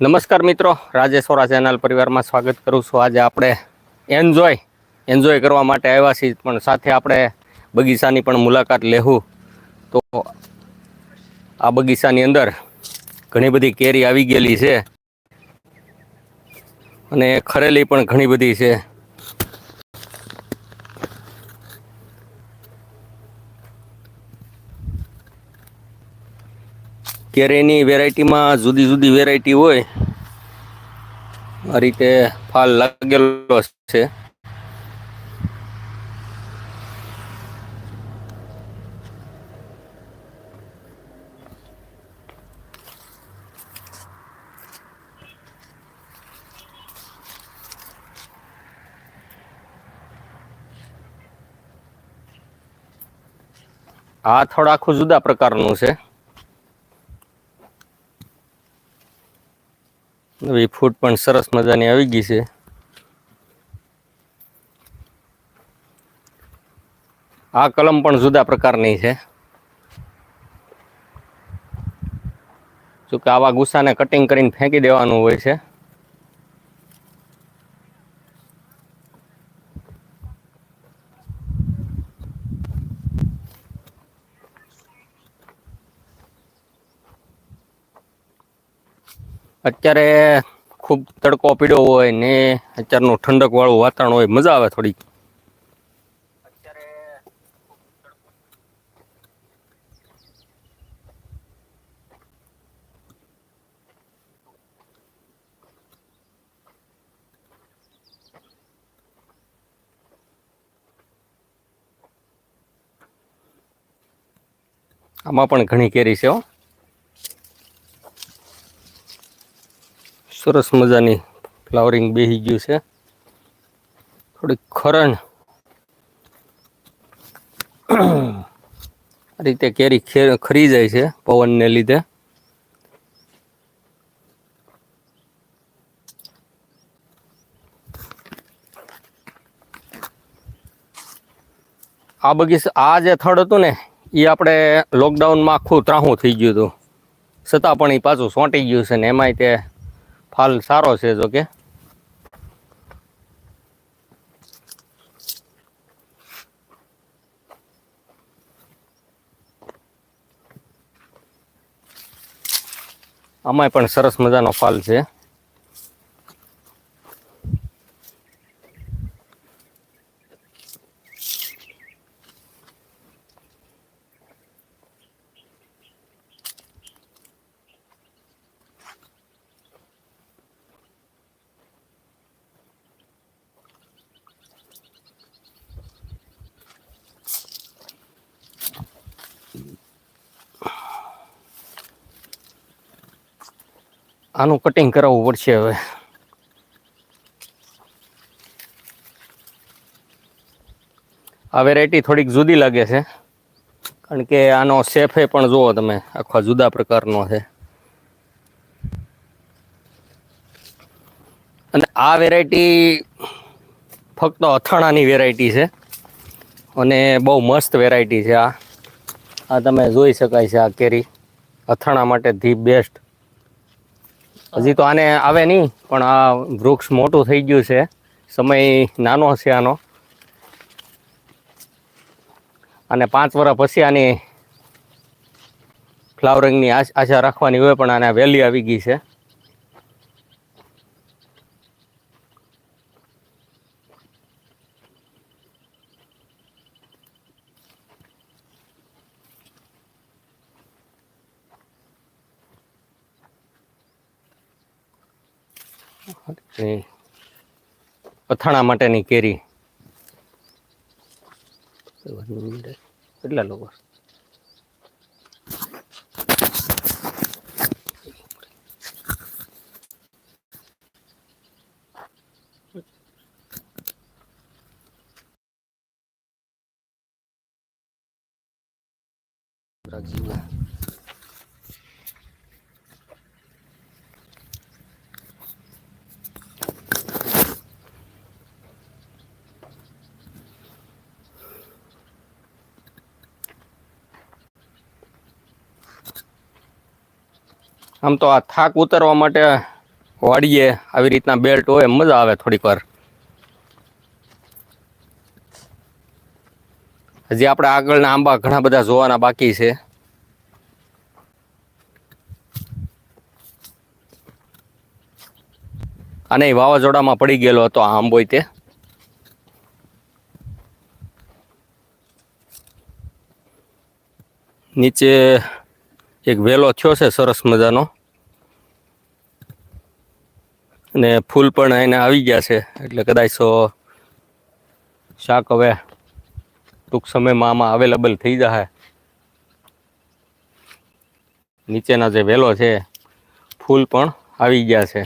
નમસ્કાર મિત્રો રાજેશ્વરા ચેનલ પરિવારમાં સ્વાગત કરું છું. આજે આપણે એન્જોય એન્જોય કરવા માટે આવ્યા છીએ, પણ સાથે આપણે બગીચાની પણ મુલાકાત લેવું તો આ બગીચાની અંદર ઘણી બધી કેરી આવી ગયેલી છે અને ખરેલી પણ ઘણી બધી છે. કેરીની વેરાયટીમાં જુદી જુદી વેરાયટી હોય. આ રીતે ફાલ લાગેલો છે. આ થોડા આખું જુદા પ્રકારનું છે. નવી ફૂટ પણ સરસ મજાની આવી ગઈ છે. આ કલમ પણ જુદા પ્રકારની છે. જોકે આવા ગુસ્સાને કટિંગ કરીને ફેંકી દેવાનું હોય છે. અત્યારે ખૂબ તડકો પીડ્યો હોય ને અત્યારનું ઠંડક વાળું વાતાવરણ હોય, મજા આવે થોડીક. આમાં પણ ઘણી કેરી છે હો. સરસ મજાની ફ્લાવરિંગ બેસી ગયું છે. થોડીક ખરણ આ રીતે કેરી ખરી જાય છે પવનને લીધે. આ બગીચા, આ જે થડ હતું ને એ આપણે લોકડાઉનમાં આખું ત્રાહું થઈ ગયું હતું. છતાં પણ એ પાછું સોંટી ગયું છે ને, એમાંય તે ફાલ સારો છે જો કે. આમાંય પણ સરસ મજાનો ફાલ છે. આનું કટિંગ કરાવવું પડશે હવે. આ વેરાયટી થોડીક જુદી લાગે છે. કારણ કે આનો શેફે પણ જુઓ તમે, આખા જુદા પ્રકારનો છે. અને આ વેરાયટી ફક્ત અથાણાની વેરાયટી છે. અને બહુ મસ્ત વેરાયટી છે આ. આ તમે જોઈ શકાય છે આ કેરી. અથાણા માટે ધી બેસ્ટ હજી તો આને આવે નહીં, પણ આ વૃક્ષ મોટું થઈ ગયું છે. સમય નાનો છે આનો. અને પાંચ વર્ષ પછી આની ફ્લાવરિંગની આશ- રાખવાની હોય પણ આને વહેલી આવી ગઈ છે. અથાણા માટેની કેરી કેટલા લોકો રાખીએ. આમ તો આ થાક ઉતારવા માટે વાડીએ આવી રીતના બેલ્ટ હોય, મજા આવે થોડીક વાર. હજી આપણે આગળના આંબા ઘણા બધા જોવાના બાકી છે. અને વાવાઝોડામાં પડી ગયેલો હતો આ આંબોય તે. નીચે એક વેલો થયો છે, સરસ મજાનો. અને ફૂલ પણ એને આવી ગયા છે. એટલે કદાચ શાક હવે ટૂંક સમયમાં આમાં અવેલેબલ થઈ જશે. નીચેના જે વેલો છે, ફૂલ પણ આવી ગયા છે.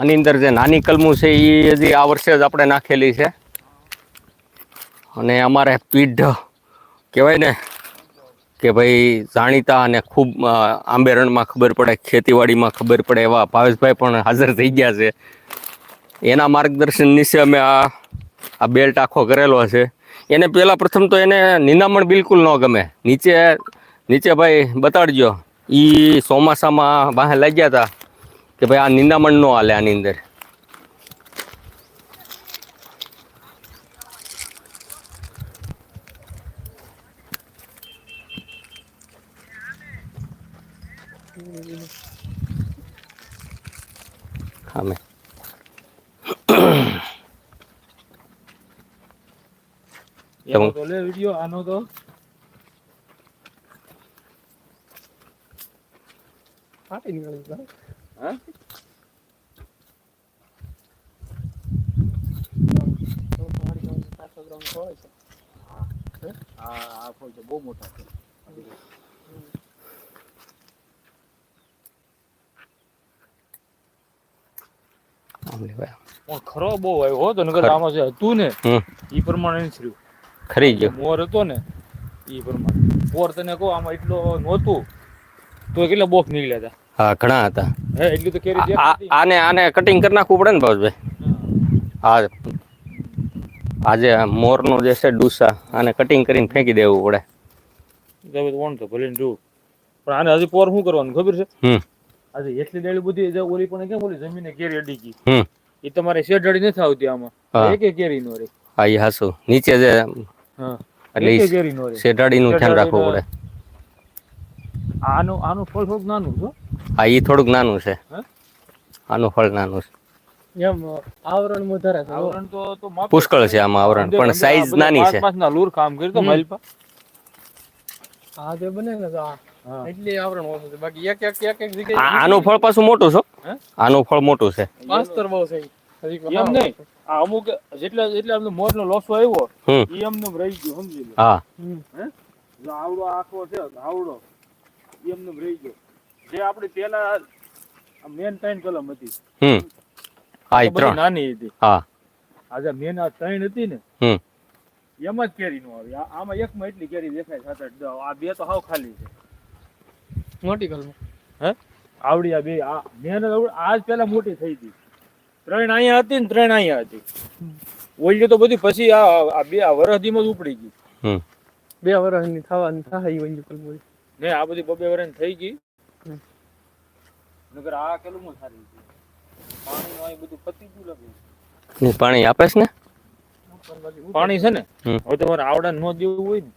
આની અંદર જે નાની કલમું છે એ હજી આ વર્ષે જ આપણે નાખેલી છે. અને અમારે પીઢ કહેવાય ને કે ભાઈ જાણીતા અને ખૂબ આંબેરણમાં ખબર પડે, ખેતીવાડીમાં ખબર પડે એવા ભાવેશભાઈ પણ હાજર થઈ ગયા છે. એના માર્ગદર્શન નીચે અમે આ આ બેલ્ટ આખો કરેલો છે. એને પહેલાં પ્રથમ તો એને નિંદામણ બિલકુલ ન ગમે. નીચે નીચે ભાઈ બતાડજો. એ ચોમાસામાં બહાર લાગ્યા હતા. કે ભાઈ આ નિંદામણ નો હાલે આની અંદર. લે વિડિયો આનો તો. હા. છે. બહુ મોટા છે પણ ખરો બહુ આવ્યો હો તો નકર આમાં જે હતું ને એ પ્રમાણે નથી થયું ખરી ગયો. મોર હતો ને એ પ્રમાણે. મોર તને કહો આમાં એટલો નહોતું તો કેટલા બોક્સ નીકળ્યા હતા? હા ઘણા હતા. એટલી તો કેરી આને આને કટિંગ કરી નાખવું પડે ને ભાવેશભાઈ આ આજે નું જે છે ડુસા આને કટિંગ કરીને ફેંકી દેવું પડે. તો ભલે ને પણ આને હજી પોર શું કરવાનું ખબર છે? હમ. આજે એટલી ડેલી બધી જે ઓલી પણ કેમ ઓલી જમીને કેરી અડી ગઈ? હમ. એ તમારે શેઢાડી નથી આવતી આમાં. હા. એક કેરી નો રે. હા એ હાસું નીચે જે હા. એટલે કેરી નો ધ્યાન રાખવું પડે. આનું આનું ફળ થોડુંક નાનું છે હો. એ થોડુંક નાનું છે. આનું ફળ નાનું છે. એમ આવરણ વધારે છે આવરણ તો તો માપે પુષ્કળ છે. આમાં આવરણ પણ સાઈઝ નાની પાંચ છે. પાંચના લૂર કામ કર્યું તો હમ. પર આ જે બને ને આ એટલે આવરણ ઓછું છે. બાકી એક એક એક એક જગ્યાએ આનું ફળ પાછું મોટું છે હે? આનું ફળ મોટું છે. પાસ્તર બહુ છે એમ નહીં. આ અમુક જેટલા જેટલા અમને મોરનો લોસો આવ્યો એ અમને રહી ગયો સમજી લો. હા. હે? આવડો આખો છે આવડો. એ અમને રહી ગયો. જે આપણી પેલા મેન ત્રણ કલમ હતી. હમ. ત્રણ. નાની હતી. હા. આજે મેન આ ત્રણ હતી ને હમ. એમાં જ કેરી નો આવી. આમાં એકમાં એટલી કેરી દેખાય સાત આઠ આ બે તો હાવ ખાલી છે. મોટી કલમ હે? આવડી આ બે. આ મેન આજ પેલા મોટી થઈ હતી. ત્રણ અહીંયા હતી ને ત્રણ અહીંયા હતી. ઓલી તો બધી પછી આ આ બે આ વરસદીમાં જ ઉપડી ગઈ. બે બે ની થવાની થાય વંજુ કલમ ને આ બધી બબે વરસ થઈ ગઈ. નકર આ કેલું સારી પાણી નું બધું પતી ગયું લાગે ને પાણી આપે છે ને. પાણી છે ને? હવે તમારે આવડા ન દેવું હોય ને.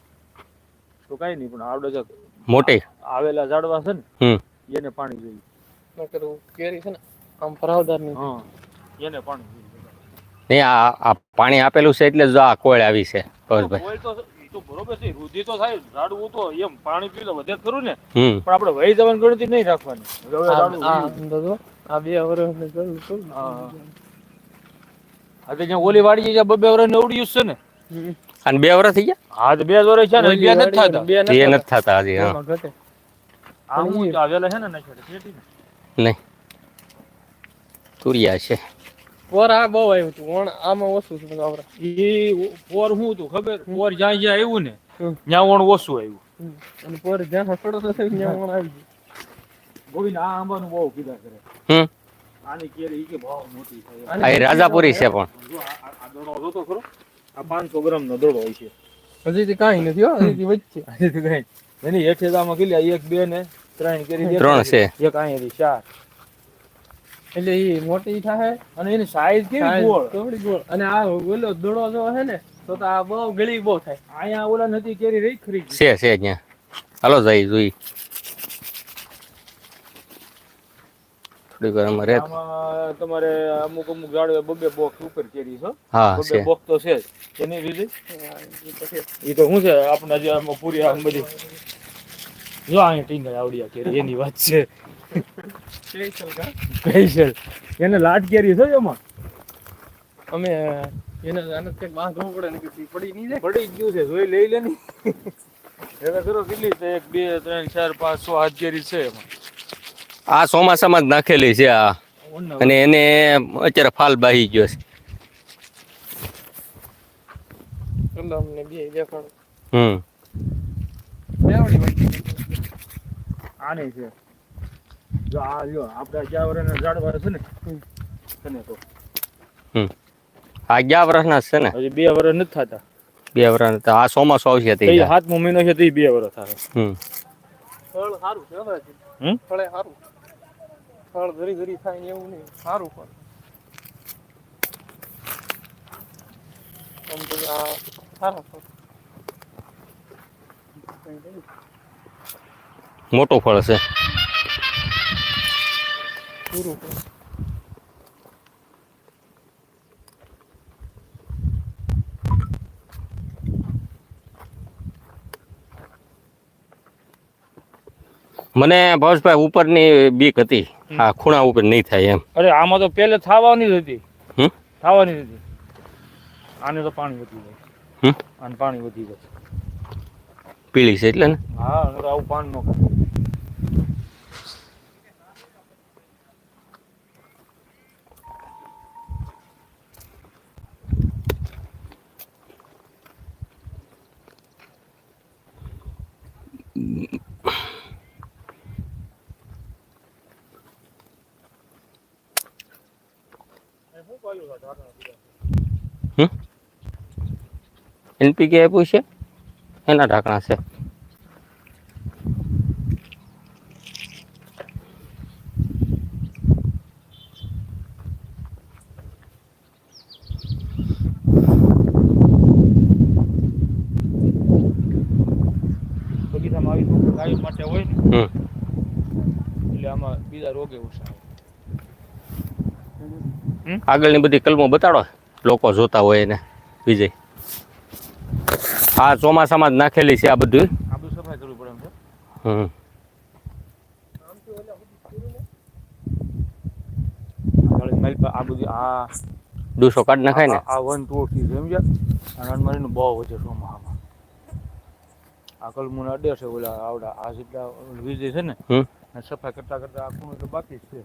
તો કઈ નહીં પણ આવડે જો મોટી? આવેલા ઝાડવા છે ને એને પાણી જોઈએ. નકર કેરી છે ને આમ ફરાવદારની હા એને પાણી જોઈએ. નહીં આ પાણી આપેલું છે એટલે જ આ કોળ આવી છે. કોઈ તો બરોબર છે રુધિ તો થાય ઝાડવું તો એમ પાણી પીવું તો વધે ખરું ને. પણ આપણે વહી જવાની ગણતરી નહીં રાખવાની. આ બે છે ને. હા. તો જ્યાં ઓલી વાડી જ્યાં બબે વર્ષ નવડી છે ને. અને બે વર્ષ થઈ ગયા? હા તો બે વર્ષ છે ને બે નથી થતા. બે નથી થતા. હજી હા. આ હું આવેલા છે ને. નહીં. તુરિયા છે. પોર આ બહુ આવ્યું હતું આમાં ઓછું છે બધું એ પોર શું હતું ખબર? પોર જ્યાં જ્યાં આવ્યું ને ત્યાં વણ ઓછું આવ્યું. અને પોર જ્યાં હસડો થશે ત્યાં વણ આવી ગયું. ગોવિંદ આ આંબાનું બહુ કીધા કરે. હમ. આની કેરી ઈ કે ભાવ મોટી થાય આ રાજાપુરી છે પણ. આ દોડો જોતો ખરો? આ પાંચસો ગ્રામ નો દોડો હોય છે. હજી થી કઈ નથી હો હજી વચ્ચે. હજી તે કાંઈ. એની હેઠે તો આમાં એક બે ને ત્રણ કેરી ત્રણ છે. એક અહીંયાથી ચાર. એટલે એ મોટી થાય અને એની સાઈઝ કેવી ગોળ. થોડી ગોળ. અને આ ઓલો દોડો જો છે ને તો તો આ બહુ ગળી બહુ થાય. અહીંયા ઓલા નથી કેરી રહી ખરી છે છે અહીંયા. હાલો જઈ જોઈ. થોડીક વાર અમારે તમારે અમુક અમુક ઝાડવે બબે બોક્સ ઉપર કેરી છે હા બબે બોક્સ તો છે એની લીધે? એ તો શું છે આપણે જે આમાં પૂરી આમ બધી. જો અહીંયા ટીંગાઈ આવડિયા કેરી એની વાત છે. સ્પેશિયલ એને લાટ કેરી છે એમાં? અમે એને આને કંઈક બાંધવું પડે ને કે પડી નહીં જાય? પડી ગયું છે જોઈ લઈ લે ને. હવે કરો કેટલી છે? એક બે ત્રણ ચાર પાંચ છ હાથ કેરી છે એમાં. આ ચોમાસામાં જ નાખેલી છે આ. અને એને અત્યારે ફાલ બાહી ગયો છે. અમને બે દેખાડો. હમ. આની છે. જો આ જો આપણે જ્યાં વરના ઝાડવા છે ને તને તો. હમ. આ વર્ષના છે ને? હજી બે વર્ષ નથી થતા. બે વર્ષ આ ચોમાસું આવશે તે તે સાતમો મહિનો છે તે બે વર્ષ થાય. હમ. ફળ સારું છે હવે હમ? ફળે સારું. ફળ ઘરી ઘરી થાય ને એવું નહીં. સારું ફળ. આમ તો આ સારા ફળ. મોટું ફળ છે. પૂરું ફળ મને ભાવેશભાઈ ઉપરની બીક હતી. આ ખૂણા ઉપર નહીં થાય એમ. અરે આમાં તો પેલે થવાની જ હતી. થવાની જ હતી. આને તો પાણી વધી જાય. આને પાણી વધી જાય. પીળી છે એટલે ને? હા આવું પાણી ન એનપીકે આપ્યું છે? એના ઢાંકણા છે. માટે હોય ને એટલે આમાં બીજા રોગે ઓછા આગળની બધી કલમો બતાડો લોકો જોતા હોય એને વિજય. આ ચોમાસામાં જ નાખેલી છે આ બધું. આ બધું સફાઈ કરવી પડે એમ છે? હમ. આ બધી આ ડૂસો કાઢ નખાય ને? આ- વન ટુ થી સમજ્યા? રણમારીનું બહુ વચ્ચે ચોમાહામાં આ કલમુને અડે છે ઓલા આવડા આ જેટલા વિજય છે ને સફાઈ કરતા કરતા આખું તો બાકી છે.